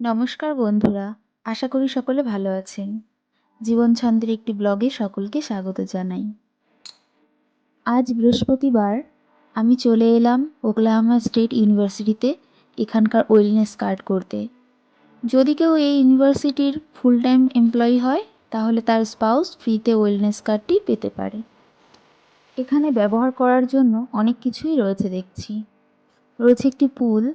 নমস্কার বন্ধুরা, আশা করি সকলে ভালো আছেন। জীবন ছন্দের একটি ব্লগে সকলকে স্বাগত জানাই। আজ বৃহস্পতিবার আমি চলে এলাম ওকলাহামা স্টেট ইউনিভার্সিটিতে এখানকার ওয়েলনেস কার্ড করতে। যদি কেউ এই ইউনিভার্সিটির ফুল টাইম এমপ্লয়ি হয়, তাহলে তার স্পাউস ফ্রিতে ওয়েলনেস কার্ডটি পেতে পারে। এখানে ব্যবহার করার জন্য অনেক কিছুই রয়েছে দেখছি। রয়েছে একটি পুল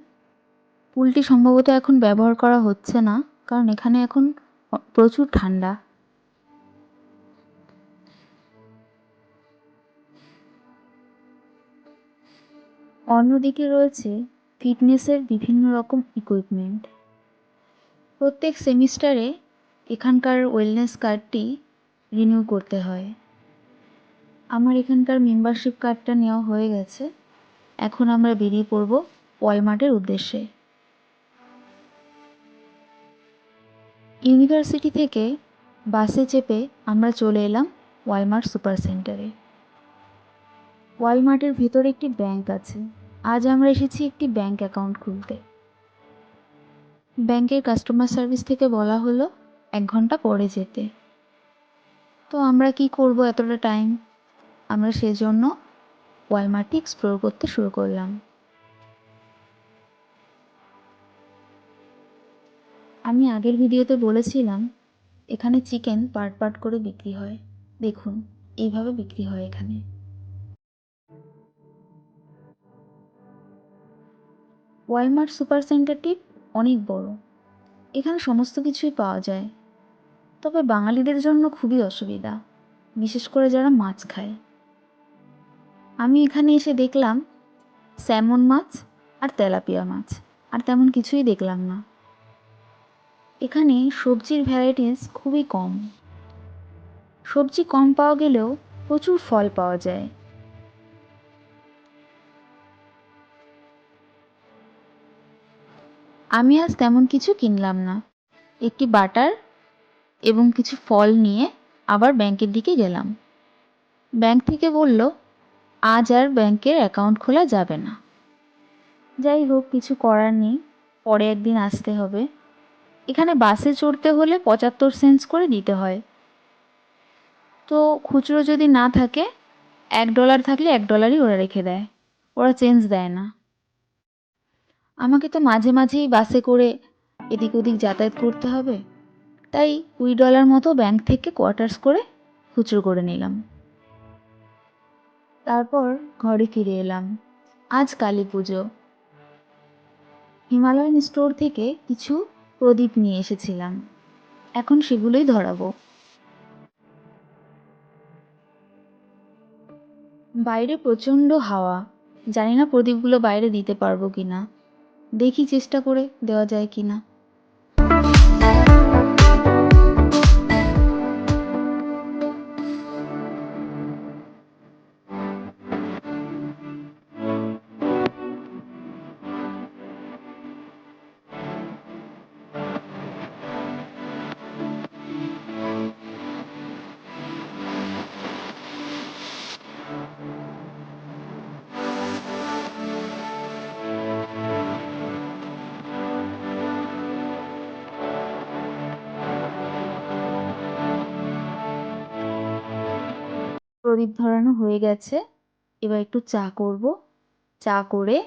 পুলটি সম্ভবত এখন ব্যবহার করা হচ্ছে না, কারণ এখানে এখন প্রচুর ঠান্ডা। অন্যদিকে রয়েছে ফিটনেসের বিভিন্ন রকম ইকুইপমেন্ট প্রত্যেক সেমিস্টারে এখানকার ওয়েলনেস কার্ডটি রিনিউ করতে হয়। আমার এখানকার মেম্বারশিপ কার্ডটা নেওয়া হয়ে গেছে। এখন আমরা বেরিয়ে পড়ব ওয়ালমার্টের উদ্দেশ্যে। ইউনিভার্সিটি থেকে বাসে চেপে আমরা চলে এলাম ওয়ালমার্ট সুপার সেন্টারে। ওয়ালমার্টের ভিতরে একটি ব্যাংক আছে। আজ আমরা এসেছি একটি ব্যাংক অ্যাকাউন্ট খুলতে। ব্যাংকের কাস্টমার সার্ভিস থেকে বলা হলো, এক ঘণ্টা পরে যেতে। তো আমরা কি করব এতটা টাইম? আমরা সেজন্য ওয়ালমার্টটি এক্সপ্লোর করতে শুরু করলাম। আমি আগের ভিডিওতে বলেছিলাম, এখানে চিকেন পার্ট পার্ট করে বিক্রি হয়। দেখুন, এইভাবে বিক্রি হয় এখানে। ওয়ালমার্ট সুপার সেন্টারটি অনেক বড়। এখানে সমস্ত কিছুই পাওয়া যায়। তবে বাঙালিদের জন্য খুবই অসুবিধা, বিশেষ করে যারা মাছ খায়। আমি এখানে এসে দেখলাম স্যামন মাছ আর তেলাপিয়া মাছ, আর তেমন কিছুই দেখলাম না। এখানে সবজির ভ্যারাইটিস খুবই কম। সবজি কম পাওয়া গেলেও প্রচুর ফল পাওয়া যায়। আমি আজ তেমন কিছু কিনলাম না। একটি বাটার এবং কিছু ফল নিয়ে আবার ব্যাংকের দিকে গেলাম। ব্যাংক থেকে বলল, আজ আর ব্যাংকের অ্যাকাউন্ট খোলা যাবে না। যাই হোক, কিছু করার নেই। পরে একদিন আসতে হবে। এখানে বাসে চড়তে হলে পঁচাত্তর সেন্টস করে দিতে হয়। তো খুচরো যদি না থাকে, এক ডলার থাকলে এক ডলারই ওরা রেখে দেয়। ওরা চেঞ্জ দেয় না। আমাকে তো মাঝে মাঝেই বাসে করে এদিক ওদিক যাতায়াত করতে হবে। তাই কুড়ি ডলার মতো ব্যাংক থেকে কোয়ার্টার্স করে খুচরো করে নিলাম। তারপর ঘরে ফিরে এলাম। আজ কালী পুজো। হিমালয়ান স্টোর থেকে কিছু প্রদীপ নিয়ে এসেছিলাম। এখন সেগুলোই ধরাবো। বাইরে প্রচণ্ড হাওয়া। জানি না প্রদীপগুলো বাইরে দিতে পারব কিনা। দেখি চেষ্টা করে দেওয়া যায় কি না প্রদীপ ধরানো হয়ে গেছে। এবার একটু চা করব। চা করে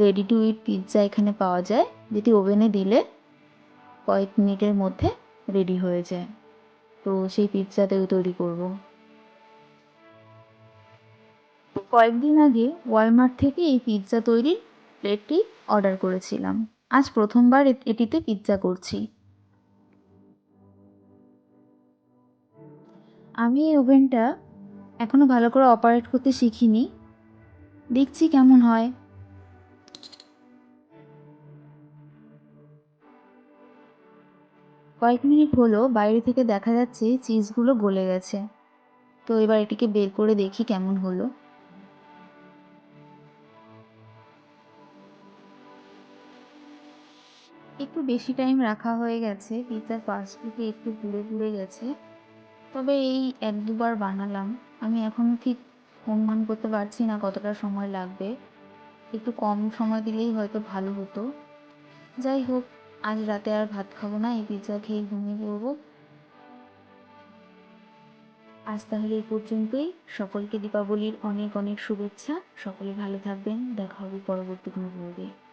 রেডি টু ইট পিৎজা এখানে পাওয়া যায়, যেটি ওভেনে দিলে কয়েক মিনিটের মধ্যে রেডি হয়ে যায়। তো সেই পিৎজাতেও তৈরি করব। কয়েকদিন আগে ওয়ালমার্ট থেকে এই পিৎজা তৈরির প্লেটটি অর্ডার করেছিলাম। আজ প্রথমবার এটিতে পিৎজা করছি। আমি এই ওভেনটা এখনও ভালো করে অপারেট করতে শিখিনি। দেখছি কেমন হয়। কয়েক মিনিট হলো বাইরে থেকে দেখা যাচ্ছে চিজগুলো গলে গেছে। তো এবার এটিকে বের করে দেখি কেমন হলো। একটু বেশি টাইম রাখা হয়ে গেছে, পিৎজার পাশ থেকে একটু পুড়ে পুড়ে গেছে। তবে এই এক দুবার বানালাম। আমি এখনও ঠিক অনুমান করতে পারছি না কতটা সময় লাগবে। একটু কম সময় দিলেই হয়তো ভালো হতো। যাই হোক, আজ রাতে আর ভাত খাব না, এই পিৎজা খেয়ে ঘুমিয়ে পড়ব। আজ তাহলে এই পর্যন্তই। সকলকে দীপাবলির অনেক অনেক শুভেচ্ছা। সকলে ভালো থাকবেন। দেখা হবে পরবর্তী কোনো ব্লগে